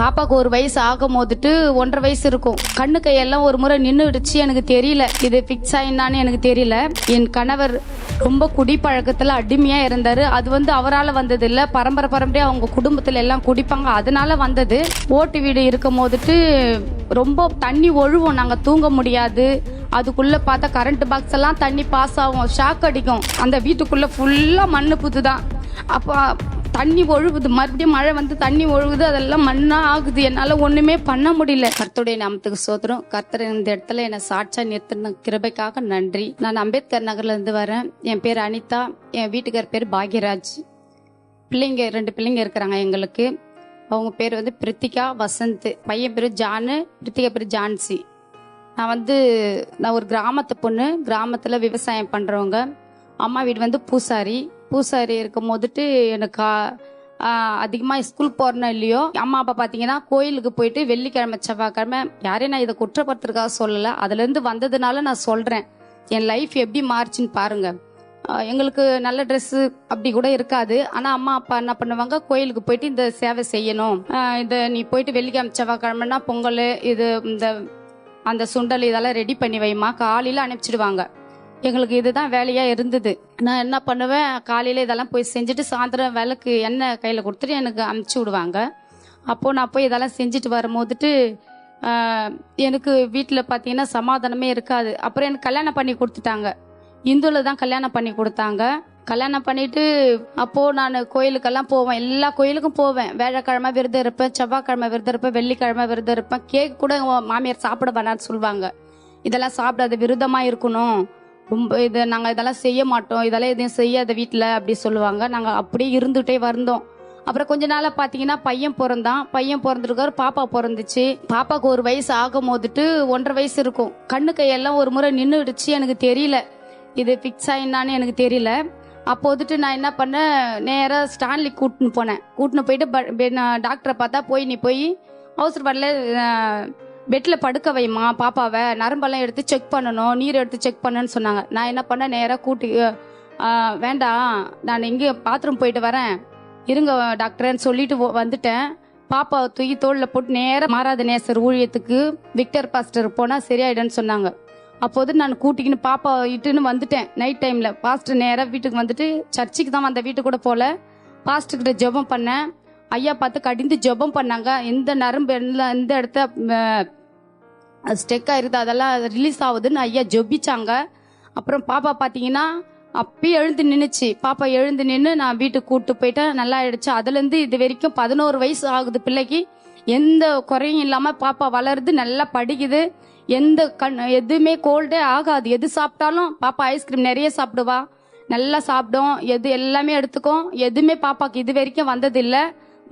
பாப்பாக்கு ஒரு வயசு ஆகும் போதுட்டு ஒன்றரை வயசு இருக்கும். கண்ணு கையெல்லாம் ஒரு முறை நின்றுடுச்சு எனக்கு தெரியல. இது ஃபிக்ஸ் ஆயினான்னு எனக்கு தெரியல. என் கணவர் ரொம்ப குடிப்பழக்கத்தில் அடிமையாக இருந்தார். அது வந்து அவரால் வந்தது இல்லை பரம்பரை பரம்பரையாக அவங்க குடும்பத்தில் எல்லாம் குடிப்பாங்க. அதனால வந்தது. ஓட்டு வீடு இருக்கும் போதுட்டு ரொம்ப தண்ணி ஒழுவோம். நாங்கள் தூங்க முடியாது. அதுக்குள்ளே பார்த்தா கரண்ட் பாக்ஸ் எல்லாம் தண்ணி பாஸ் ஆகும். ஷாக் அடிக்கும். அந்த வீட்டுக்குள்ளே ஃபுல்லாக மண்ணு புதுதான். அப்போ தண்ணி ஒழுகுது. மறுபடியும் மழை வந்து தண்ணி ஒழுகுது அதெல்லாம் மண்ணா ஆகுது. என்னால ஒண்ணுமே பண்ண முடியல. கர்த்தருடைய நாமத்துக்கு சோதரம் கர்த்தர் இந்த இடத்துல என்னை சாட்சா நிறுத்தின கிருபைக்காக நன்றி. நான் அம்பேத்கர் நகர்ல இருந்து வரேன். என் பேர் அனிதா. என் வீட்டுக்கார் பேர் பாக்யராஜ். பிள்ளைங்க ரெண்டு பிள்ளைங்க இருக்கிறாங்க எங்களுக்கு. அவங்க பேர் வந்து பிரித்திகா வசந்த். பையன் பேர் ஜானு பிரித்திகா பேர் ஜான்சி. நான் வந்து நான் ஒரு கிராமத்து பொண்ணு. கிராமத்தில் விவசாயம் பண்ணுறவங்க அம்மா வீடு வந்து பூசாரி. பூசாரி இருக்கும் போதுட்டு எனக்கு அதிகமாக ஸ்கூல் போறேனோ இல்லையோ அம்மா அப்பா பார்த்தீங்கன்னா கோயிலுக்கு போயிட்டு வெள்ளிக்கிழமை செவ்வாய்க்கிழமை யாரையும் நான் இதை குற்றப்படுத்துறதுக்காக சொல்லலை. அதுலேருந்து வந்ததுனால நான் சொல்கிறேன் என் லைஃப் எப்படி மாறுச்சுன்னு பாருங்கள் எங்களுக்கு நல்ல ட்ரெஸ்ஸு அப்படி கூட இருக்காது. ஆனால் அம்மா அப்பா என்ன பண்ணுவாங்க? கோயிலுக்கு போயிட்டு இந்த சேவை செய்யணும். இந்த நீ போயிட்டு வெள்ளிக்கிழமை செவ்வாய்க்கிழமைனா பொங்கல் இது இந்த அந்த சுண்டல் இதெல்லாம் ரெடி பண்ணி வைமா காலையில் அனுப்பிச்சிடுவாங்க. எங்களுக்கு இதுதான் வேலையா இருந்தது. நான் என்ன பண்ணுவேன் காலையில இதெல்லாம் போய் செஞ்சுட்டு சாயந்தரம் வேலைக்கு எண்ணெய் கையில் கொடுத்துட்டு எனக்கு அமுச்சு விடுவாங்க. அப்போ நான் போய் இதெல்லாம் செஞ்சுட்டு வரும்போதுட்டு எனக்கு வீட்டில் பார்த்தீங்கன்னா சமாதானமே இருக்காது. அப்புறம் எனக்கு கல்யாணம் பண்ணி கொடுத்துட்டாங்க. இந்துவில் தான் கல்யாணம் பண்ணி கொடுத்தாங்க. கல்யாணம் பண்ணிட்டு அப்போ நான் கோயிலுக்கெல்லாம் போவேன். எல்லா கோயிலுக்கும் போவேன். வேழக்கிழமை விரதம் இருப்பேன் செவ்வாய்க்கிழமை விரதம் இருப்பேன் வெள்ளிக்கிழமை விரதம் இருப்பேன். கேக் கூட மாமியார் சாப்பிட வேணான்னு சொல்லுவாங்க. இதெல்லாம் சாப்பிடாத விருதமாக இருக்கணும். ரொம்ப இது நாங்கள் இதெல்லாம் செய்ய மாட்டோம். இதெல்லாம் எதுவும் செய்யாத வீட்டில் அப்படி சொல்லுவாங்க. நாங்கள் அப்படியே இருந்துகிட்டே வந்தோம். அப்புறம் கொஞ்ச நாளாக பார்த்தீங்கன்னா பையன் பிறந்தான். பையன் பிறந்திருக்காரு பாப்பா பிறந்துச்சு. பாப்பாக்கு ஒரு வயசு ஆகும் போதுட்டு ஒன்றரை வயசு இருக்கும். கண்ணு கையெல்லாம் ஒரு முறை நின்றுடுச்சு எனக்கு தெரியல. இது ஃபிக்ஸ் ஆயினான்னு எனக்கு தெரியல. அப்போ வந்துட்டு நான் என்ன பண்ணேன் நேராக ஸ்டான்லி கூட்டின்னு போனேன். கூட்டின்னு போயிட்டு நான் டாக்டரை பார்த்தா போய் நீ போய் அவசர வார்டில் பெட்டில் படுக்க வைமா பாப்பாவை நரம்பெல்லாம் எடுத்து செக் பண்ணணும் நீர் எடுத்து செக் பண்ணுன்னு சொன்னாங்க. நான் என்ன பண்ணேன்? நேராக கூட்டி வேண்டாம் நான் இங்கே பாத்ரூம் போயிட்டு வரேன். இருங்க டாக்டர்னு சொல்லிட்டு வந்துட்டேன். பாப்பா தூக்கி தோளில் போட்டு நேராக மாறாத நேசர் ஊழியத்துக்கு விக்டர் பாஸ்டர் போனால் சரியாயிடுன்னு சொன்னாங்க. அப்போது நான் கூட்டிக்கின்னு பாப்பா இட்டுன்னு வந்துட்டேன். நைட் டைமில் பாஸ்டர் நேராக வீட்டுக்கு வந்துட்டு சர்ச்சுக்கு தான் வந்த வீட்டுக்கு கூட போகல பாஸ்டர்கிட்ட ஜெபம் பண்ணேன். ஐயா பார்த்து கடிந்து ஜெபம் பண்ணாங்க. எந்த நரம்பு எல்லாம் எந்த இடத்த ஸ்டெக் ஆயிருது அதெல்லாம் ரிலீஸ் ஆகுதுன்னு ஐயா ஜொபிச்சாங்க. அப்புறம் பாப்பா பார்த்தீங்கன்னா அப்பயே எழுந்து நின்றுச்சு பாப்பா எழுந்து நின்று நான் வீட்டுக்கு கூப்பிட்டு போயிட்டேன். நல்லா ஆயிடுச்சு. அதுலேருந்து இது வரைக்கும் பதினோரு வயசு ஆகுது பிள்ளைக்கு. எந்த குறையும் இல்லாமல் பாப்பா வளருது நல்லா படிக்குது. எந்த கண் எதுவுமே கோல்டே ஆகாது. எது சாப்பிட்டாலும் பாப்பா ஐஸ்கிரீம் நிறைய சாப்பிடுவா. நல்லா சாப்பிடும். எது எல்லாமே எடுத்துக்கும். எதுவுமே பாப்பாக்கு இது வரைக்கும் வந்ததில்லை.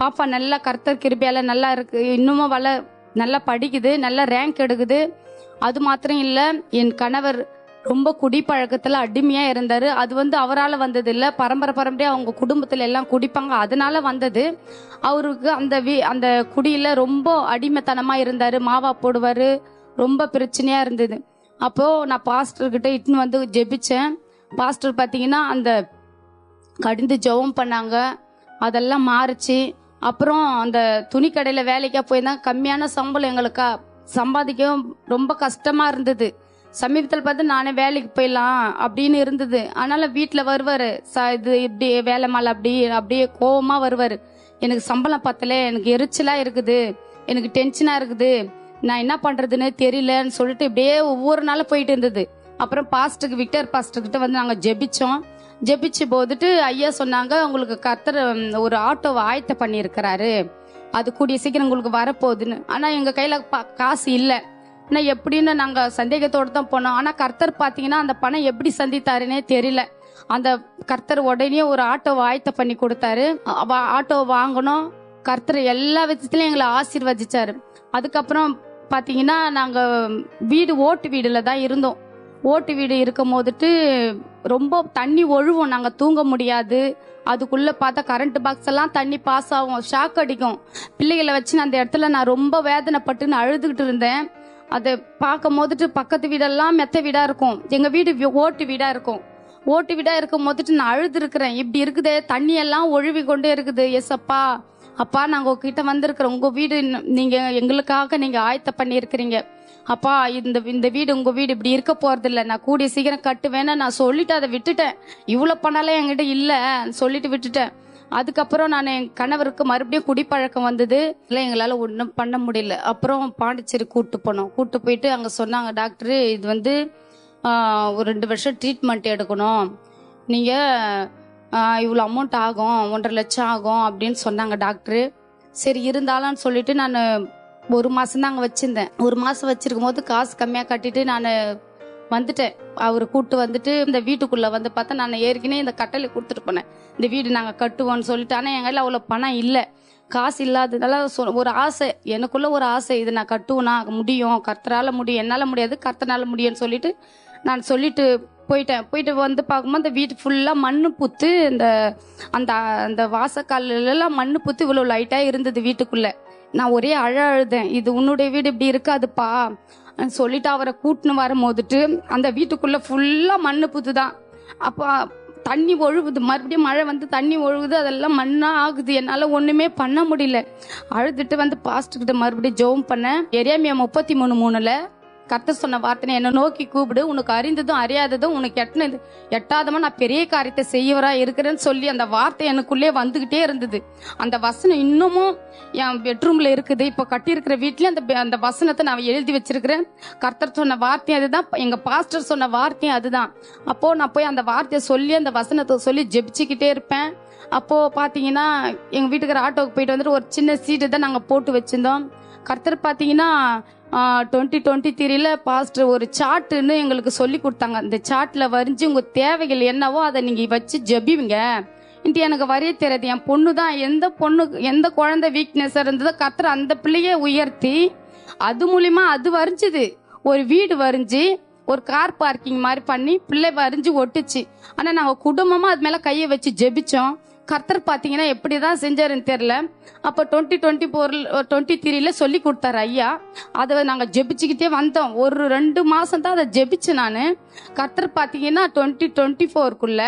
பாப்பா நல்லா கர்த்தர் கிருபையால நல்லா இருக்கு. இன்னமும் வள நல்லா படிக்குது நல்லா ரேங்க் எடுக்குது. அது மாத்திரம் இல்ல என் கணவர் ரொம்ப குடிப்பழக்கத்துல அடிமையா இருந்தாரு. அது வந்து அவரால் வந்தது இல்ல பரம்பரை பரம்பரையா அவங்க குடும்பத்துல எல்லாம் குடிப்பாங்க. அதனால வந்தது. அவருக்கு அந்த வி அந்த குடியில ரொம்ப அடிமைத்தனமா இருந்தாரு. மாவா போடுவாரு. ரொம்ப பிரச்சனையா இருந்தது. அப்போ நான் பாஸ்டர் கிட்ட இட்டுன்னு வந்து ஜெபிச்சேன். பாஸ்டர் பார்த்தீங்கன்னா அந்த கடிந்து ஜெபம் பண்ணாங்க. அதெல்லாம் மாறுச்சு. அப்புறம் அந்த துணி கடையில் வேலைக்கா போயிருந்தா கம்மியான சம்பளம் எங்களுக்கா. சம்பாதிக்கவும் ரொம்ப கஷ்டமாக இருந்தது. சமீபத்தில் பார்த்து நானே வேலைக்கு போயிடலாம் அப்படின்னு இருந்தது. ஆனாலும் வீட்டில் வருவார். ச இது இப்படி வேலை மேலே அப்படி அப்படியே கோபமாக வருவார். எனக்கு சம்பளம் பார்த்தல எனக்கு எரிச்சலாக இருக்குது. எனக்கு டென்ஷனாக இருக்குது. நான் என்ன பண்ணுறதுன்னு தெரியலன்னு சொல்லிட்டு இப்படியே ஒவ்வொரு நாளும் போயிட்டு இருந்தது. அப்புறம் பாஸ்டருக்கு விக்டர் பாஸ்டர் வந்து நாங்கள் ஜெபிச்சோம். ஜெபிச்சு போதுட்டு ஐயா சொன்னாங்க உங்களுக்கு கர்த்தர் ஒரு ஆட்டோவை ஆயத்த பண்ணியிருக்கிறாரு. அது கூடிய சீக்கிரம் உங்களுக்கு வரப்போகுதுன்னு. ஆனால் எங்கள் கையில் காசு இல்லை. ஆனால் எப்படின்னு நாங்கள் சந்தேகத்தோடு தான் போனோம். ஆனால் கர்த்தர் பார்த்தீங்கன்னா அந்த பணம் எப்படி சந்தித்தாருன்னே தெரியல. அந்த கர்த்தர் உடனே ஒரு ஆட்டோவை ஆயத்த பண்ணி கொடுத்தாரு. ஆட்டோ வாங்கினோம். கர்த்தர் எல்லா விதத்துலையும் எங்களை ஆசீர்வதிச்சாரு. அதுக்கப்புறம் பார்த்தீங்கன்னா நாங்கள் வீடு ஓட்டு வீடில் தான் இருந்தோம். ஓட்டு வீடு இருக்கும் போதுட்டு ரொம்ப தண்ணி ஒழுவும். நாங்கள் தூங்க முடியாது. அதுக்குள்ள பார்த்தா கரண்ட் பாக்ஸ் எல்லாம் தண்ணி பாஸ் ஆகும். ஷாக் அடிக்கும். பிள்ளைகளை வச்சு அந்த இடத்துல நான் ரொம்ப வேதனைப்பட்டு நான் அழுதுகிட்டு இருந்தேன். அதை பார்க்கும் போதுட்டு பக்கத்து வீடெல்லாம் மெத்த வீடா இருக்கும். எங்க வீடு ஓட்டு வீடா இருக்கும். ஓட்டு வீடா இருக்கும் போதுட்டு நான் அழுது இருக்கிறேன் இப்படி இருக்குதே தண்ணி எல்லாம் ஒழுவி கொண்டே இருக்குது. எஸ் அப்பா நாங்க உங்ககிட்ட வந்திருக்கிறோம். உங்க வீடு நீங்கள் நீங்க எங்களுக்காக நீங்க ஆயத்த பண்ணியிருக்கிறீங்க. அப்பா இந்த இந்த வீடு உங்க வீடு இப்படி இருக்க போறது இல்ல நான் கூடிய சீக்கிரம் கட்டுவேன்னு நான் சொல்லிட்டு அதை விட்டுட்டேன். இவ்வளவு பணம்லாம் என்கிட்ட இல்ல சொல்லிட்டு விட்டுட்டேன். அதுக்கப்புறம் நான் என் கணவருக்கு மறுபடியும் குடிப்பழக்கம் வந்தது. இல்லை எங்களால் ஒன்றும் பண்ண முடியல. அப்புறம் பாண்டிச்சேரி கூப்பிட்டு போனோம். கூப்பிட்டு போயிட்டு அங்கே சொன்னாங்க டாக்டரு இது வந்து ஒரு ரெண்டு வருஷம் ட்ரீட்மெண்ட் எடுக்கணும். நீங்கள் இவ்வளோ அமௌண்ட் ஆகும் ஒன்றரை லட்சம் ஆகும் அப்படின்னு சொன்னாங்க டாக்டரு. சரி இருந்தாலும் சொல்லிட்டு நான் ஒரு மாதம் தான் அங்கே வச்சுருந்தேன். ஒரு மாதம் வச்சிருக்கும் போது காசு கம்மியாக கட்டிட்டு நான் வந்துட்டேன். அவர் கூட்டு வந்துட்டு இந்த வீட்டுக்குள்ளே வந்து பார்த்தா நான் ஏற்கனவே இந்த கட்டளை கொடுத்துட்டு போனேன். இந்த வீடு நாங்கள் கட்டுவோம்னு சொல்லிட்டு ஆனால் எங்கள் கையில் அவ்வளோ பணம் இல்லை. காசு இல்லாததுனால சொ- ஒரு ஆசை எனக்குள்ள ஒரு ஆசை இது நான் கட்டுவேனா? முடியும். கர்த்தரால முடியும். என்னால் முடியாது. கர்த்தனால முடியும்னு சொல்லிட்டு நான் சொல்லிட்டு போயிட்டேன். போயிட்டு வந்து பார்க்கும்போது அந்த வீட்டு ஃபுல்லாக மண் புத்து இந்த அந்த அந்த வாசக்கால்ல மண் மண்ணு புத்து இவ்வளோ லைட்டாக இருந்தது வீட்டுக்குள்ளே. நான் ஒரே அழ அழுதேன் இது உன்னுடைய வீடு இப்படி இருக்காதுப்பா சொல்லிட்டு அவரை கூட்டின்னு வரும்போதுட்டு அந்த வீட்டுக்குள்ள ஃபுல்லா மண்ணு புதுதான் அப்போ தண்ணி ஒழுகுது. மறுபடியும் மழை வந்து தண்ணி ஒழுகுது அதெல்லாம் மண்ணா ஆகுது. என்னால ஒண்ணுமே பண்ண முடியல. அழுதுட்டு வந்து பாஸ்ட் கிட்ட மறுபடியும் ஜோம் பண்ணேன். எரியாமியா முப்பத்தி மூணு மூணுல கத்த சொன்ன வார்த்தை என்ன நோக்கி கூப்பிடு. உனக்கு அறிந்ததும் அறியாததும் உனக்கு எட்டினது எட்டாதமா நான் பெரிய காரியத்தை செய்யவரா இருக்கிறேன்னு சொல்லி அந்த வார்த்தை எனக்குள்ளே வந்துகிட்டே இருந்தது. அந்த வசனம் இன்னமும் என் பெட்ரூம்ல இருக்குது. இப்போ கட்டியிருக்கிற வீட்லயும் அந்த அந்த வசனத்தை நான் எழுதி வச்சிருக்கிறேன். கர்த்தர் சொன்ன வார்த்தை அதுதான். எங்க பாஸ்டர் சொன்ன வார்த்தையும் அதுதான். அப்போ நான் போய் அந்த வார்த்தையை சொல்லி அந்த வசனத்தை சொல்லி ஜெபிச்சுக்கிட்டே இருப்பேன். அப்போ பாத்தீங்கன்னா எங்க வீட்டுக்கார ஆட்டோக்கு போயிட்டு வந்துட்டு ஒரு சின்ன சீட்டு தான் நாங்க போட்டு வச்சிருந்தோம். கர்த்தர் பார்த்தீங்கன்னா டுவெண்ட்டி டுவெண்ட்டி த்ரீல பாஸ்டர் ஒரு சார்ட்டுன்னு எங்களுக்கு சொல்லி கொடுத்தாங்க. அந்த சார்ட்டில் வரைஞ்சு உங்கள் தேவைகள் என்னவோ அதை நீங்கள் வச்சு ஜபிவிங்க இன்ட்டு எனக்கு வரைய தெரியாது. என் பொண்ணு தான் எந்த பொண்ணு எந்த குழந்தை வீக்னஸ் இருந்ததோ கர்த்தர் அந்த பிள்ளையே உயர்த்தி அது மூலிமா அது வரைஞ்சுது. ஒரு வீடு வரைஞ்சி ஒரு கார் பார்க்கிங் மாதிரி பண்ணி பிள்ளை வரைஞ்சி ஒட்டுச்சு. ஆனால் நாங்கள் குடும்பமாக அது மேலே கையை வச்சு ஜெபிச்சோம். கர்த்தர் பார்த்தீங்கன்னா எப்படி தான் செஞ்சாருன்னு தெரியல. அப்போ டுவெண்ட்டி டுவெண்ட்டி ஃபோரில் டுவெண்ட்டி த்ரீல சொல்லி கொடுத்தாரு ஐயா. அதை நாங்கள் ஜெபிச்சுக்கிட்டே வந்தோம். ஒரு ரெண்டு மாதம் தான் அதை ஜெபிச்சேன் நான். கர்த்தர் பார்த்தீங்கன்னா டுவெண்ட்டி டுவெண்ட்டி ஃபோருக்குள்ள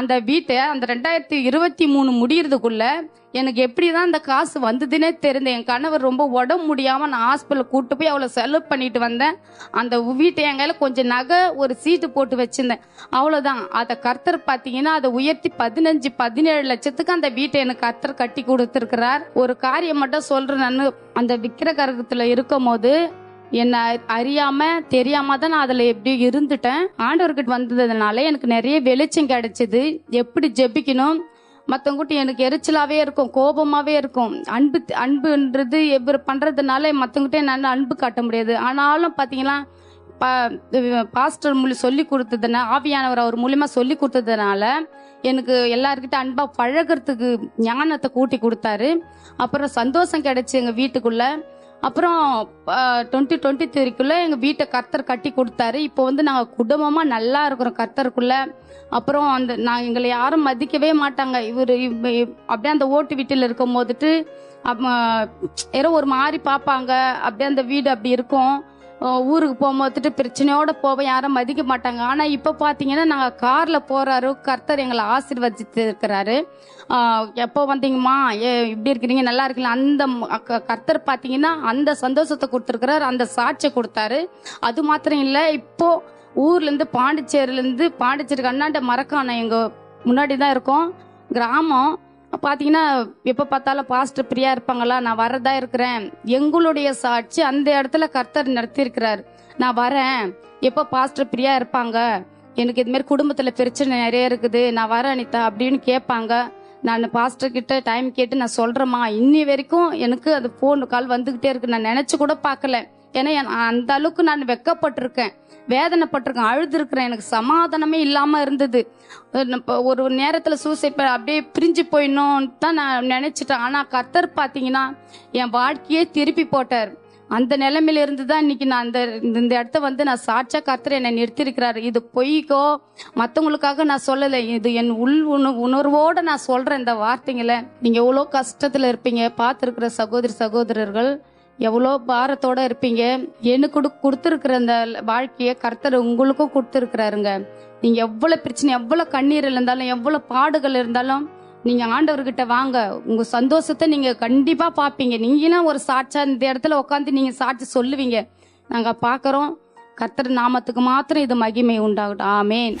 அந்த வீட்டை அந்த ரெண்டாயிரத்தி இருபத்தி மூணு முடியறதுக்குள்ள எனக்கு எப்படி தான் அந்த காசு வந்ததுன்னே தெரிந்தேன் என் கணவர் ரொம்ப உடம்பு முடியாமல் நான் ஹாஸ்பிட்டலில் கூட்டு போய் அவ்வளோ செலவு பண்ணிட்டு வந்தேன். அந்த வீட்டை என் கையில் கொஞ்சம் நகை ஒரு சீட்டு போட்டு வச்சுருந்தேன். அவ்வளோதான் அதை கர்த்தர் பார்த்தீங்கன்னா அதை உயர்த்தி பதினஞ்சு பதினேழு லட்சத்துக்கு அந்த வீட்டை எனக்கு கர்த்தர் கட்டி கொடுத்துருக்கிறார். ஒரு காரியம் மட்டும் சொல்கிறேன் நான். அந்த விக்கிரகரகத்தில் இருக்கும் போது என்னை அறியாம தெரியாம தான் நான் அதுல எப்படி இருந்துட்டேன். ஆண்டவர்கிட்ட வந்ததுனால எனக்கு நிறைய வெளிச்சம் கிடைச்சது. எப்படி ஜெபிக்கணும்? மற்றவங்ககிட்ட எனக்கு எரிச்சலாகவே இருக்கும் கோபமாகவே இருக்கும். அன்பு அன்புன்றது எவ்வளோ பண்ணுறதுனால மற்றவங்ககிட்ட என்னால் அன்பு காட்ட முடியாது. ஆனாலும் பார்த்தீங்கன்னா பா- பாஸ்டர் மூலி சொல்லி கொடுத்ததுனா ஆவியானவர் அவர் மூலியமா சொல்லி கொடுத்ததுனால எனக்கு எல்லாருக்கிட்ட அன்பா பழகுறதுக்கு ஞானத்தை கூட்டி கொடுத்தாரு. அப்புறம் சந்தோஷம் கிடைச்சி எங்க வீட்டுக்குள்ள அப்புறம் டுவெண்ட்டி டுவெண்ட்டி த்ரீக்குள்ளே எங்கள் வீட்டை கர்த்தர் கட்டி கொடுத்தாரு. இப்போ வந்து நாங்கள் குடும்பமாக நல்லா இருக்கிறோம் கர்த்தருக்குள்ளே. அப்புறம் அந்த நான் எங்களை யாரும் மதிக்கவே மாட்டாங்க. இவர் அப்படியே அந்த ஓட்டு வீட்டில் இருக்கும் போதுட்டு அப்ப, யாரோ ஒரு மாதிரி பார்ப்பாங்க. அப்படியே அந்த வீடு அப்படி இருக்கும். ஊருக்கு போகும்போதுட்டு பிரச்சனையோட போவோம் யாரும் மதிக்க மாட்டாங்க. ஆனால் இப்போ பார்த்தீங்கன்னா நாங்கள் காரில் போகிறாரு கர்த்தர் எங்களை ஆசீர்வதித்து இருக்கிறாரு எப்போ வந்தீங்கம்மா? ஏ இப்படி இருக்கிறீங்க நல்லா இருக்கீங்களா? அந்த கர்த்தர் பார்த்தீங்கன்னா அந்த சந்தோஷத்தை கொடுத்துருக்கிறாரு அந்த சாட்சியை கொடுத்தாரு. அது மாத்திரம் இல்லை இப்போ ஊர்லேருந்து பாண்டிச்சேரிலேருந்து பாண்டிச்சேரி இருந்து பாண்டிச்சேரிக்கு அண்ணாண்ட முன்னாடி தான் இருக்கோம். கிராமம் பார்த்தீங்கன்னா எப்போ பார்த்தாலும் பாஸ்டர் பிரியா இருப்பாங்களா? நான் வரதா இருக்கிறேன். எங்களுடைய சாட்சி அந்த இடத்துல கர்த்தர் நடத்தியிருக்கிறார். நான் வரேன். எப்போ பாஸ்டர் பிரியா இருப்பாங்க? எனக்கு இது மாதிரி பிரச்சனை நிறைய இருக்குது. நான் வரேன் அனிதா அப்படின்னு கேட்பாங்க. நான் பாஸ்டர் கிட்ட டைம் கேட்டு நான் சொல்கிறேம்மா இன்னி வரைக்கும் எனக்கு அது ஃபோன் கால் வந்துக்கிட்டே இருக்கு. நான் நினச்சி கூட பார்க்கல. ஏன்னா அந்த அளவுக்கு நான் வெக்கப்பட்டிருக்கேன். வேதனைப்பட்டிருக்கேன். அழுதுருக்கிறேன். எனக்கு சமாதானமே இல்லாம இருந்தது. ஒரு நேரத்துல சூசைட் அப்படியே பிரிஞ்சு போயிடணும்னு தான் நான் நினைச்சிட்டேன். ஆனா கர்த்தர் பாத்தீங்கன்னா என் வாழ்க்கையே திருப்பி போட்டார். அந்த நிலைமையில இருந்து தான் இன்னைக்கு நான் அந்த இந்த- இந்த இடத்த வந்து நான் சாட்சா கர்த்தர் என்னை நிறுத்திருக்கிறாரு இது பொய்க்கோ? மற்றவங்களுக்காக நான் சொல்லலை. இது என் உள் உண உணர்வோட நான் சொல்றேன் இந்த வார்த்தைங்களை நீங்க எவ்வளோ கஷ்டத்துல இருப்பீங்க. பார்த்துருக்கிற சகோதரி சகோதரர்கள் எவ்வளோ பாரத்தோட இருப்பீங்க? எனக்கு கொடுத்துருக்குற அந்த வாழ்க்கையை கர்த்தர் உங்களுக்கும் கொடுத்துருக்குறாருங்க. நீங்க எவ்வளவு பிரச்சனை எவ்வளவு கண்ணீர் இருந்தாலும் எவ்வளவு பாடுகள் இருந்தாலும் நீங்க ஆண்டவர்கிட்ட வாங்க. உங்க சந்தோஷத்தை நீங்க கண்டிப்பா பாப்பீங்க நீங்களாம் ஒரு சாட்சா இந்த இடத்துல உட்காந்து நீங்க சாட்சி சொல்லுவீங்க. நாங்க பாக்குறோம் கர்த்தர் நாமத்துக்கு மாத்திரம் இது மகிமை உண்டாகட்டும். ஆமேன்.